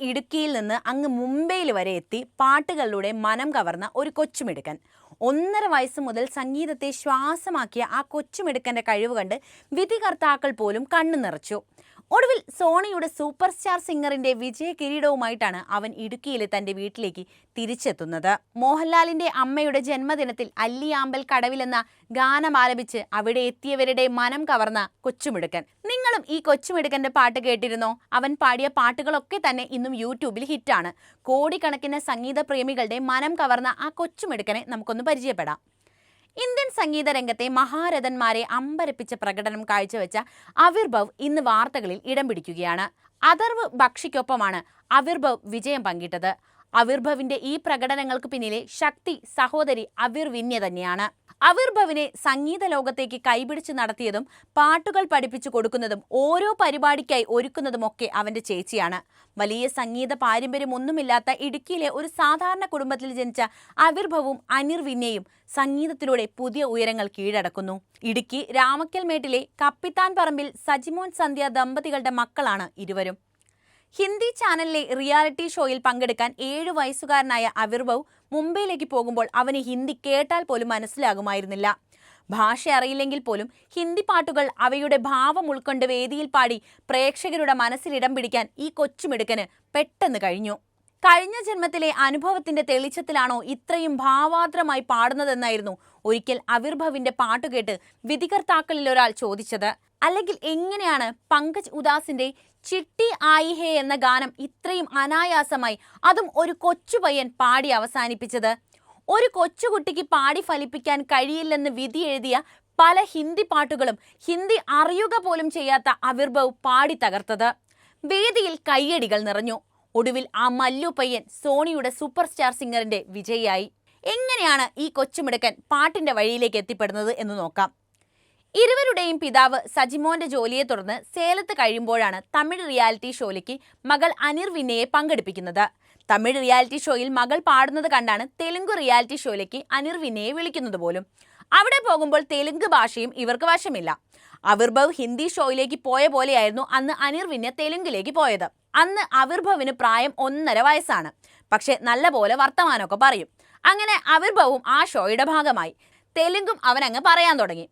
ഇടുക്കിയിൽ നിന്ന് അങ്ങ് മുംബൈയിൽ വരെ എത്തി പാട്ടുകളിലൂടെ മനം കവർന്ന ഒരു കൊച്ചുമിടുക്കൻ. ഒന്നര വയസ്സ് മുതൽ സംഗീതത്തെ ശ്വാസമാക്കിയ ആ കൊച്ചുമിടുക്കന്റെ കഴിവ് കണ്ട് വിധികർത്താക്കൾ പോലും കണ്ണു നിറച്ചു ഒടുവിൽ സോണിയുടെ സൂപ്പർ സ്റ്റാർ സിംഗറിന്റെ വിജയ കിരീടവുമായിട്ടാണ് അവൻ ഇടുക്കിയിലെ തന്റെ വീട്ടിലേക്ക് തിരിച്ചെത്തുന്നത്. മോഹൻലാലിന്റെ അമ്മയുടെ ജന്മദിനത്തിൽ അല്ലിയാമ്പൽ കടവിലെന്ന ഗാനം ആലപിച്ച് അവിടെ എത്തിയവരുടെ മനം കവർന്ന കൊച്ചുമിടുക്കൻ. നിങ്ങളും ഈ കൊച്ചുമിടുക്കന്റെ പാട്ട് കേട്ടിരുന്നോ? അവൻ പാടിയ പാട്ടുകളൊക്കെ തന്നെ ഇന്നും യൂട്യൂബിൽ ഹിറ്റാണ്. കോടിക്കണക്കിന് സംഗീത പ്രേമികളുടെ മനം കവർന്ന ആ കൊച്ചുമിടുക്കനെ നമുക്കൊന്ന് പരിചയപ്പെടാം. ഇന്ത്യൻ സംഗീത രംഗത്തെ മഹാരഥന്മാരെ അമ്പരപ്പിച്ച പ്രകടനം കാഴ്ചവെച്ച അവിർഭവ് ഇന്ന് വാർത്തകളിൽ ഇടം പിടിക്കുകയാണ്. അഥർവ് ബക്ഷിക്കൊപ്പമാണ് അവിർഭവ് വിജയം പങ്കിട്ടത്. അവിർഭവിന്റെ ഈ പ്രകടനങ്ങൾക്ക് പിന്നിലെ ശക്തി സഹോദരി അവിർവിന്യ തന്നെയാണ്. അവിർഭവിനെ സംഗീത ലോകത്തേക്ക് കൈപിടിച്ച് നടത്തിയതും പാട്ടുകൾ പഠിപ്പിച്ചു കൊടുക്കുന്നതും ഓരോ പരിപാടിക്കായി ഒരുക്കുന്നതുമൊക്കെ അവന്റെ ചേച്ചിയാണ്. വലിയ സംഗീത പാരമ്പര്യമൊന്നുമില്ലാത്ത ഇടുക്കിയിലെ ഒരു സാധാരണ കുടുംബത്തിൽ ജനിച്ച അവിർഭവും അനിർവിന്യയും സംഗീതത്തിലൂടെ പുതിയ ഉയരങ്ങൾ കീഴടക്കുന്നു. ഇടുക്കി രാമക്കൽമേട്ടിലെ കപ്പിത്താൻ പറമ്പിൽ സജിമോൻ സന്ധ്യ ദമ്പതികളുടെ മക്കളാണ് ഇരുവരും. ഹിന്ദി ചാനലിലെ റിയാലിറ്റി ഷോയിൽ പങ്കെടുക്കാൻ ഏഴു വയസ്സുകാരനായ അവിർഭവ് മുംബൈയിലേക്ക് പോകുമ്പോൾ അവന് ഹിന്ദി കേട്ടാൽ പോലും മനസ്സിലാകുമായിരുന്നില്ല. ഭാഷ അറിയില്ലെങ്കിൽ പോലും ഹിന്ദി പാട്ടുകൾ അവയുടെ ഭാവം ഉൾക്കൊണ്ട് വേദിയിൽ പാടി പ്രേക്ഷകരുടെ മനസ്സിലിടം പിടിക്കാൻ ഈ കൊച്ചുമിടുക്കന് പെട്ടെന്ന് കഴിഞ്ഞു. കഴിഞ്ഞ ജന്മത്തിലെ അനുഭവത്തിന്റെ തെളിച്ചത്തിലാണോ ഇത്രയും ഭാവാദ്രമായി പാടുന്നതെന്നായിരുന്നു ഒരിക്കൽ അവിർഭവിന്റെ പാട്ടുകേട്ട് വിധികർത്താക്കളിൽ ഒരാൾ ചോദിച്ചത്. അല്ലെങ്കിൽ എങ്ങനെയാണ് പങ്കജ് ഉദാസിന്റെ ചിട്ടി ആയി ഹേ എന്ന ഗാനം ഇത്രയും അനായാസമായി അതും ഒരു കൊച്ചുപയ്യൻ പാടി അവസാനിപ്പിച്ചത്? ഒരു കൊച്ചുകുട്ടിക്ക് പാടി ഫലിപ്പിക്കാൻ കഴിയില്ലെന്ന് വിധി എഴുതിയ പല ഹിന്ദി പാട്ടുകളും ഹിന്ദി അറിയുക പോലും ചെയ്യാത്ത അവിർഭവ് പാടി തകർത്തത്. വേദിയിൽ കയ്യടികൾ നിറഞ്ഞു. ഒടുവിൽ ആ മല്ലു പയ്യൻ സോണിയുടെ സൂപ്പർ സ്റ്റാർ സിംഗറിന്റെ വിജയിയായി. എങ്ങനെയാണ് ഈ കൊച്ചുമിടുക്കൻ പാട്ടിന്റെ വഴിയിലേക്ക് എത്തിപ്പെടുന്നത് എന്ന് നോക്കാം. ഇരുവരുടെയും പിതാവ് സജിമോന്റെ ജോലിയെ തുടർന്ന് സേലത്ത് കഴിയുമ്പോഴാണ് തമിഴ് റിയാലിറ്റി ഷോയിലേക്ക് മകൾ അനിർ വിനയെ പങ്കെടുപ്പിക്കുന്നത്. തമിഴ് റിയാലിറ്റി ഷോയിൽ മകൾ പാടുന്നത് കണ്ടാണ് തെലുങ്ക് റിയാലിറ്റി ഷോയിലേക്ക് അനിർ വിനയെ വിളിക്കുന്നത് പോലും. അവിടെ പോകുമ്പോൾ തെലുങ്ക് ഭാഷയും ഇവർക്ക് വശമില്ല. അവിർഭവ് ഹിന്ദി ഷോയിലേക്ക് പോയ പോലെയായിരുന്നു അന്ന് അനിർ അനിർവിന്യ തെലുങ്കിലേക്ക് പോയത്. അന്ന് അവിർഭവിന് പ്രായം ഒന്നര വയസ്സാണ്. പക്ഷെ നല്ല പോലെ വർത്തമാനമൊക്കെ പറയും. അങ്ങനെ അവിർഭവും ആ ഷോയുടെ ഭാഗമായി. തെലുങ്കും അവനങ്ങ് പറയാൻ തുടങ്ങി.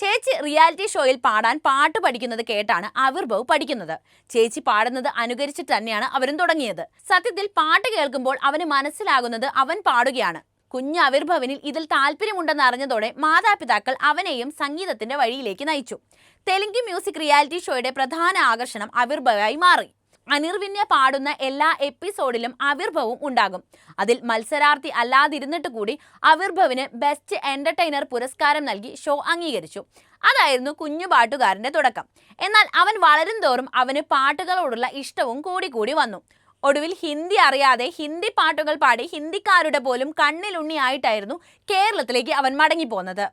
ചേച്ചി റിയാലിറ്റി ഷോയിൽ പാടാൻ പാട്ട് പഠിക്കുന്നത് കേട്ടാണ് അവിർഭവ് പഠിക്കുന്നത്. ചേച്ചി പാടുന്നത് അനുകരിച്ചിട്ട് തന്നെയാണ് അവരും തുടങ്ങിയത്. സത്യത്തിൽ പാട്ട് കേൾക്കുമ്പോൾ അവന് മനസ്സിലാകുന്നത് അവൻ പാടുകയാണ്. കുഞ്ഞ് അവിർഭവനിൽ ഇതിൽ താല്പര്യമുണ്ടെന്ന് അറിഞ്ഞതോടെ മാതാപിതാക്കൾ അവനെയും സംഗീതത്തിന്റെ വഴിയിലേക്ക് നയിച്ചു. തെലുങ്ക് മ്യൂസിക് റിയാലിറ്റി ഷോയുടെ പ്രധാന ആകർഷണം അവിർഭവായി മാറി. അനിർവിന്യ പാടുന്ന എല്ലാ എപ്പിസോഡിലും അവിർഭവും ഉണ്ടാകും. അതിൽ മത്സരാർത്ഥി അല്ലാതിരുന്നിട്ട് കൂടി അവിർഭവിന് ബെസ്റ്റ് എന്റർടൈനർ പുരസ്കാരം നൽകി ഷോ അംഗീകരിച്ചു. അതായിരുന്നു കുഞ്ഞു പാട്ടുകാരന്റെ തുടക്കം. എന്നാൽ അവൻ വളരും തോറും അവന് പാട്ടുകളോടുള്ള ഇഷ്ടവും കൂടി കൂടി വന്നു. ഒടുവിൽ ഹിന്ദി അറിയാതെ ഹിന്ദി പാട്ടുകൾ പാടി ഹിന്ദിക്കാരുടെ പോലും കണ്ണിലുണ്ണിയായിട്ടായിരുന്നു കേരളത്തിലേക്ക് അവൻ മടങ്ങിപ്പോന്നത്.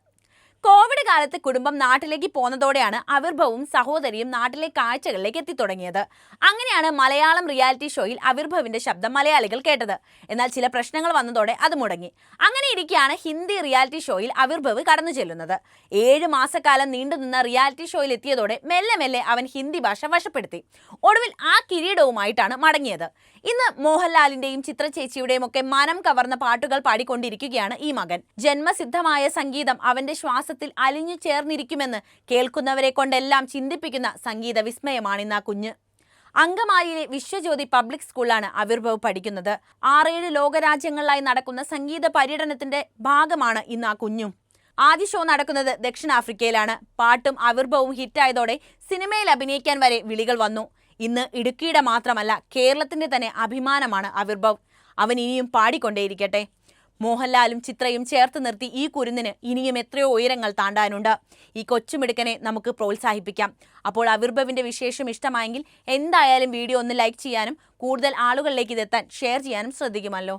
കോവിഡ് കാലത്ത് കുടുംബം നാട്ടിലേക്ക് പോന്നതോടെയാണ് അവിർഭവും സഹോദരിയും നാട്ടിലെ കാഴ്ചകളിലേക്ക് എത്തിത്തുടങ്ങിയത്. അങ്ങനെയാണ് മലയാളം റിയാലിറ്റി ഷോയിൽ അവിർഭവിന്റെ ശബ്ദം മലയാളികൾ കേട്ടത്. എന്നാൽ ചില പ്രശ്നങ്ങൾ വന്നതോടെ അത് മുടങ്ങി. അങ്ങനെ ഇരിക്കെയാണ് ഹിന്ദി റിയാലിറ്റി ഷോയിൽ അവിർഭവ് കടന്നു ചെല്ലുന്നത്. ഏഴ് മാസക്കാലം നീണ്ടുനിന്ന റിയാലിറ്റി ഷോയിൽ എത്തിയതോടെ മെല്ലെ മെല്ലെ അവൻ ഹിന്ദി ഭാഷ വശപ്പെടുത്തി. ഒടുവിൽ ആ കിരീടവുമായിട്ടാണ് മടങ്ങിയത്. ഇന്ന് മോഹൻലാലിന്റെയും ചിത്ര ചേച്ചിയുടെയും ഒക്കെ മനം കവർന്ന പാട്ടുകൾ പാടിക്കൊണ്ടിരിക്കുകയാണ് ഈ മകൻ. ജന്മസിദ്ധമായ സംഗീതം അവന്റെ ശ്വാസത്തിൽ അലിഞ്ഞു ചേർന്നിരിക്കുമെന്ന് കേൾക്കുന്നവരെ കൊണ്ടെല്ലാം ചിന്തിപ്പിക്കുന്ന സംഗീത വിസ്മയമാണിന്ന് ആ കുഞ്ഞ്. അങ്കമാലിയിലെ വിശ്വജ്യോതി പബ്ലിക് സ്കൂളാണ് അവിർഭവ് പഠിക്കുന്നത്. ആറേഴ് ലോകരാജ്യങ്ങളിലായി നടക്കുന്ന സംഗീത പര്യടനത്തിന്റെ ഭാഗമാണ് ഇന്ന് ആ കുഞ്ഞും. ആദ്യ ഷോ നടക്കുന്നത് ദക്ഷിണാഫ്രിക്കയിലാണ്. പാട്ടും അവിർഭവും ഹിറ്റായതോടെ സിനിമയിൽ അഭിനയിക്കാൻ വരെ വിളികൾ വന്നു. ഇന്ന് ഇടുക്കിയുടെ മാത്രമല്ല കേരളത്തിന്റെ തന്നെ അഭിമാനമാണ് അവിർഭവ് അവൻ ഇനിയും പാടിക്കൊണ്ടേയിരിക്കട്ടെ. മോഹൻലാലും ചിത്രയും ചേർത്ത് നിർത്തി ഈ കുരുന്നിന് ഇനിയും എത്രയോ ഉയരങ്ങൾ താണ്ടാനുണ്ട്. ഈ കൊച്ചുമിടുക്കനെ നമുക്ക് പ്രോത്സാഹിപ്പിക്കാം. അപ്പോൾ അവിർഭവിന്റെ വിശേഷം ഇഷ്ടമായെങ്കിൽ എന്തായാലും വീഡിയോ ഒന്ന് ലൈക്ക് ചെയ്യാനും കൂടുതൽ ആളുകളിലേക്ക് ഇതെത്താൻ ഷെയർ ചെയ്യാനും ശ്രദ്ധിക്കുമല്ലോ.